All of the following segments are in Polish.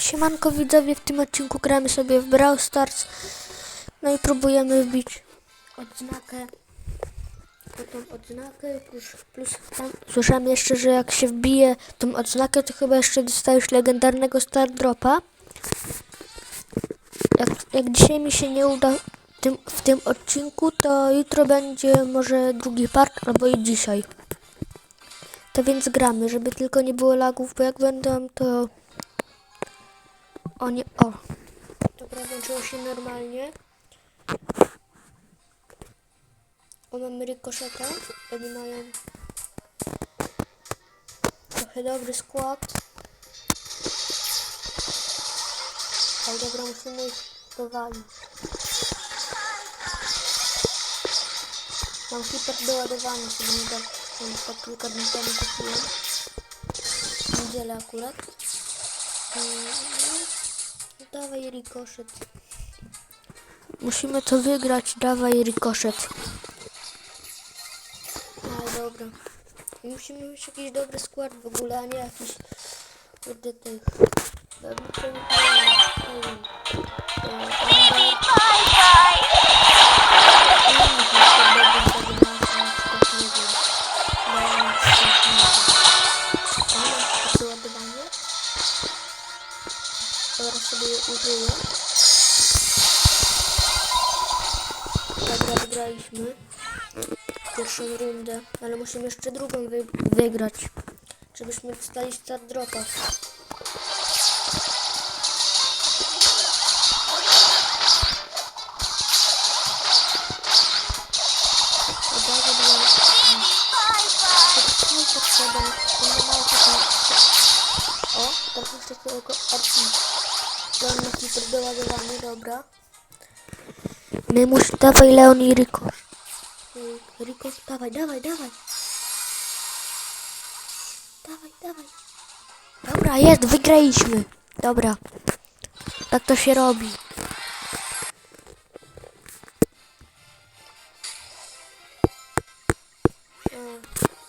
Siemanko widzowie, w tym odcinku gramy sobie w Brawl Stars. No i próbujemy wbić odznakę. Tą odznakę plus, plus tam słyszałem jeszcze, że jak się wbije tą odznakę, to chyba jeszcze dostajesz legendarnego Star Dropa. Jak, jak dzisiaj mi się nie uda w tym, w tym odcinku, to jutro będzie może drugi part, albo i dzisiaj. To więc gramy, żeby tylko nie było lagów, bo jak będą, to o nie, o. Dobra, włączyło się normalnie. O, mamy rykoszeta. Oni mają trochę dobry skład. Ale dobra, musimy ich dowalić. Mam hiper doładowanie, sobie nie da, tak kilka dni temu kupiłem. W niedzielę akurat. No, Dawaj rikoszet. Musimy to wygrać, dawaj rikoszet. No dobra. Musimy mieć jakiś dobry skład w ogóle, a nie jakiś kurde tych. Wygraliśmy pierwszą rundę, ale musimy jeszcze drugą wy wygrać, żebyśmy dostali start dropa. O, teraz jeszcze tylko. Leon ma hiper doładowany, dobra. My musimy, dawaj Leon i Riko. Riko, dawaj, dawaj, dawaj. Dawaj, dawaj. Dobra, jest, wygraliśmy. Dobra. Tak to się robi.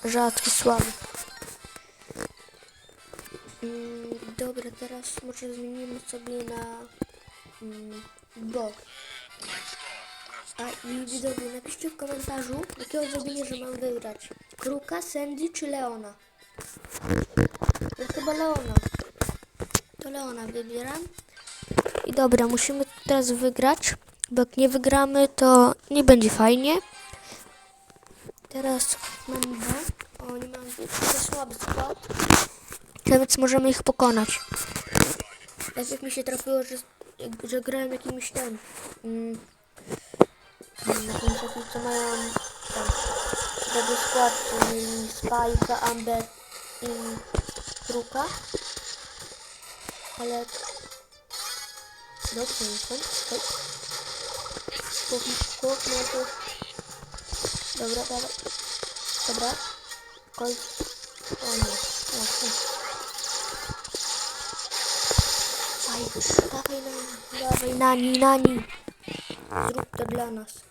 Rzadki, słaby. Mm, dobra, teraz może zmienimy sobie na mm, bot. A i widzowie, napiszcie w komentarzu, jakiego zrobienia, że mam wybrać. Kruka, Sandy czy Leona? Ja chyba Leona. To Leona wybieram. I dobra, musimy teraz wygrać, bo jak nie wygramy, to nie będzie fajnie. Teraz mam dwa. Oni mają za słaby skład. Więc możemy ich pokonać. Jak mi się trafiło, że, że grałem jakimś ten... Mm, na tym takim, co mają tam dobry skład, czyli Spajka, Amber i Kruka. Ale... Dobrze, jestem. Hej. Kup, no to... Dobra, dobra. Dobra. Kol... O nie. O, o. Aj, dawaj nani, dawaj nani, nani. Zrób to dla nas.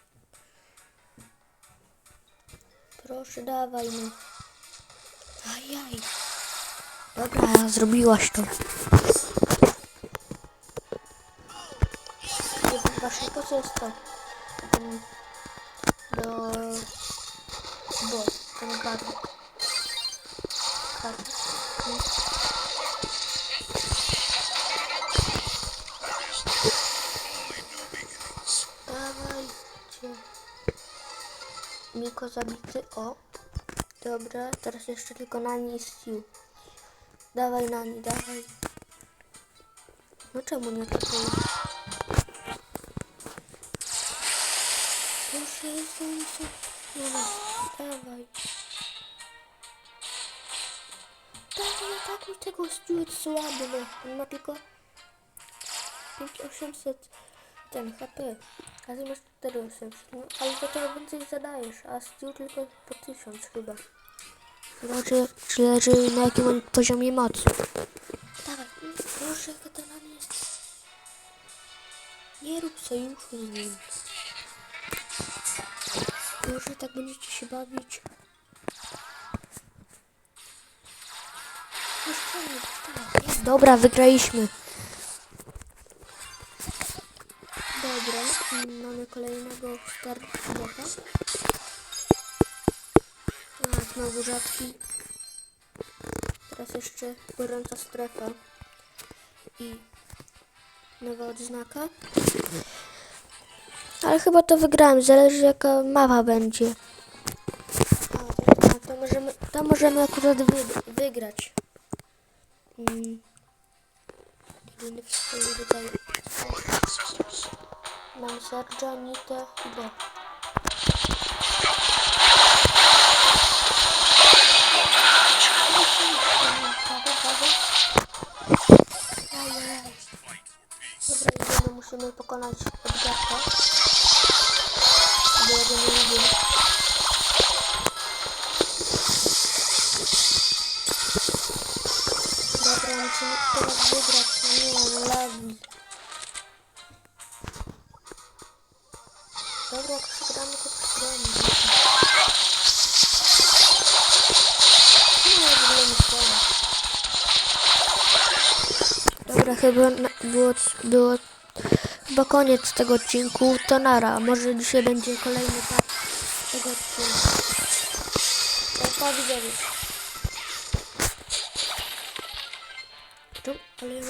Proszę, dawaj no. Ajaj. Dobra, zrobiłaś to. Właśnie po co jest to. Mm, Do... Bo, ten. Karty. Mm. Dawajcie. Miko zabity. O. Dobra, teraz jeszcze tylko Nani i Stu. Dawaj Nani, dawaj. No czemu nie to było? Proszę, co? No, dawaj. Dawaj, atakuj tego Stu, jest słaby, no. On ma tylko 5800 ten HP. A ty masz 4800, no, ale to trochę więcej zadajesz, a Stu tylko po 1000 chyba. Zobaczy, czy leży na jakim on poziomie mocy. Dawaj, proszę, nam jest. Nie rób sojuszu z nim. Może tak będziecie się bawić. Tak. Dobra, wygraliśmy. Mamy kolejnego star bloka. A, znowu rzadki. Teraz jeszcze gorąca strefa. I nowa odznaka. Ale chyba to wygrałem, zależy jaka mapa będzie. A, to, to możemy, to możemy akurat wy, wygrać. Mm. Jedyny w swoim. Sergio, Nitę i Bob. Dobra, idziemy, musimy pokonać Edgarka. Bo ja go nie lubię. Dobra, musimy teraz wygrać. Nie, lagi. Chyba było, było chyba koniec tego odcinku. To nara. Może dzisiaj będzie kolejny part tego odcinka. Pa widzowie. Tu, ale